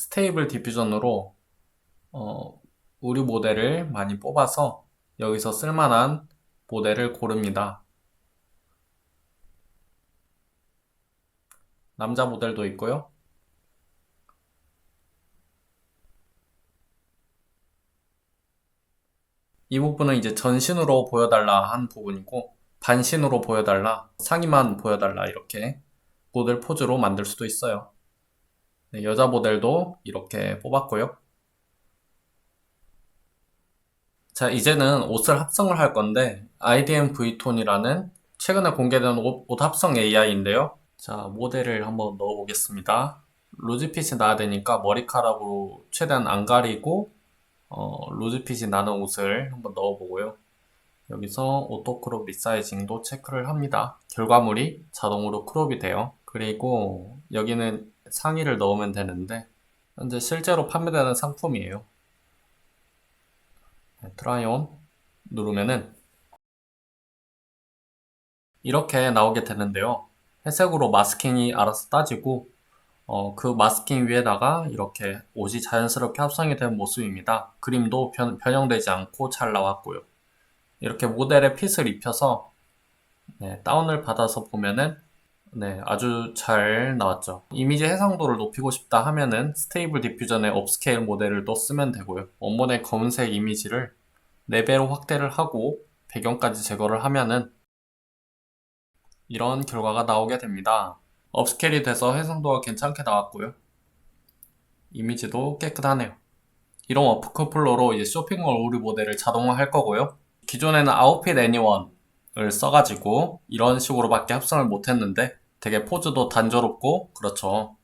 스테이블 디퓨전으로 어, 의류 모델을 많이 뽑아서 여기서 쓸만한 모델을 고릅니다. 남자 모델도 있고요. 이 부분은 이제 전신으로 보여달라 한 부분이고 반신으로 보여달라 상의만 보여달라 이렇게 모델 포즈로 만들 수도 있어요. 네, 여자 모델도 이렇게 뽑았고요. 자, 이제는 옷을 합성을 할 건데 IDM V톤이라는 최근에 공개된 옷, 옷 합성 AI인데요. 자, 모델을 한번 넣어보겠습니다. 루즈핏이 나야 되니까 머리카락으로 최대한 안 가리고 어, 루즈핏이 나는 옷을 한번 넣어보고요. 여기서 오토 크롭 리사이징도 체크를 합니다. 결과물이 자동으로 크롭이 돼요. 그리고 여기는 상의를 넣으면 되는데 현재 실제로 판매되는 상품이에요. 네, 트라이 온 누르면은 이렇게 나오게 되는데요. 회색으로 마스킹이 알아서 따지고 어, 그 마스킹 위에다가 이렇게 옷이 자연스럽게 합성이 된 모습입니다. 그림도 변, 변형되지 않고 잘 나왔고요. 이렇게 모델에 핏을 입혀서 네, 다운을 받아서 보면은 네, 아주 잘 나왔죠. 이미지 해상도를 높이고 싶다 하면은 스테이블 디퓨전의 업스케일 모델을 또 쓰면 되고요. 원본의 검은색 이미지를 4배로 확대를 하고 배경까지 제거를 하면은 이런 결과가 나오게 됩니다. 업스케일이 돼서 해상도가 괜찮게 나왔고요. 이미지도 깨끗하네요. 이런 워크플로로 이제 쇼핑몰 오류 모델을 자동화할 거고요. 기존에는 아웃핏 애니원을 써가지고 이런 식으로밖에 합성을 못했는데 되게 포즈도 단조롭고 그렇죠.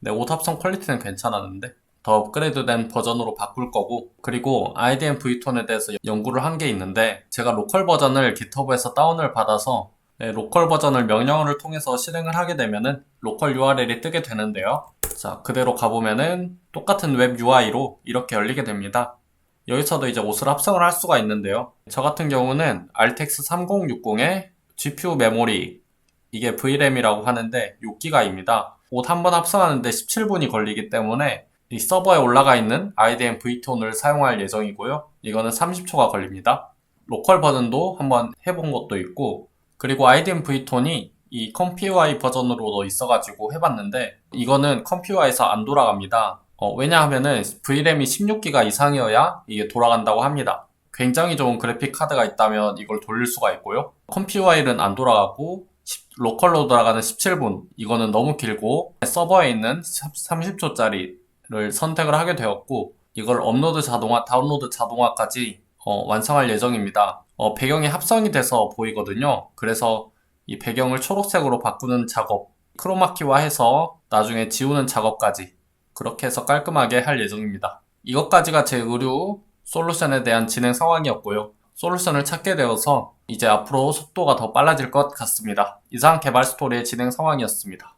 네, 옷 합성 퀄리티는 괜찮았는데 더 업그레이드된 버전으로 바꿀 거고 그리고 IDM V톤에 대해서 연구를 한 게 있는데 제가 로컬 버전을 GitHub에서 다운을 받아서 네, 로컬 버전을 명령어를 통해서 실행을 하게 되면은 로컬 URL이 뜨게 되는데요. 자, 그대로 가보면은 똑같은 웹 UI로 이렇게 열리게 됩니다. 여기서도 이제 옷을 합성을 할 수가 있는데요. 저 같은 경우는 RTX 3060에 GPU 메모리 이게 VRAM이라고 하는데 6기가입니다. 옷 한 번 합성하는데 17분이 걸리기 때문에 이 서버에 올라가 있는 IDM V톤을 사용할 예정이고요. 이거는 30초가 걸립니다. 로컬 버전도 한번 해본 것도 있고 그리고 IDM V톤이 이 컴퓨I 버전으로도 있어가지고 해봤는데 이거는 컴퓨아에서 안 돌아갑니다. 어, 왜냐하면은 VRAM이 16기가 이상이어야 이게 돌아간다고 합니다. 굉장히 좋은 그래픽 카드가 있다면 이걸 돌릴 수가 있고요. 컴퓨아일은 안 돌아가고 로컬로 돌아가는 17분 이거는 너무 길고 서버에 있는 30초짜리를 선택을 하게 되었고 이걸 업로드 자동화, 다운로드 자동화까지 어, 완성할 예정입니다. 어, 배경이 합성이 돼서 보이거든요. 그래서 이 배경을 초록색으로 바꾸는 작업, 크로마키화 해서 나중에 지우는 작업까지 그렇게 해서 깔끔하게 할 예정입니다. 이것까지가 제 의류 솔루션에 대한 진행 상황이었고요. 솔루션을 찾게 되어서 이제 앞으로 속도가 더 빨라질 것 같습니다. 이상 개발 스토리의 진행 상황이었습니다.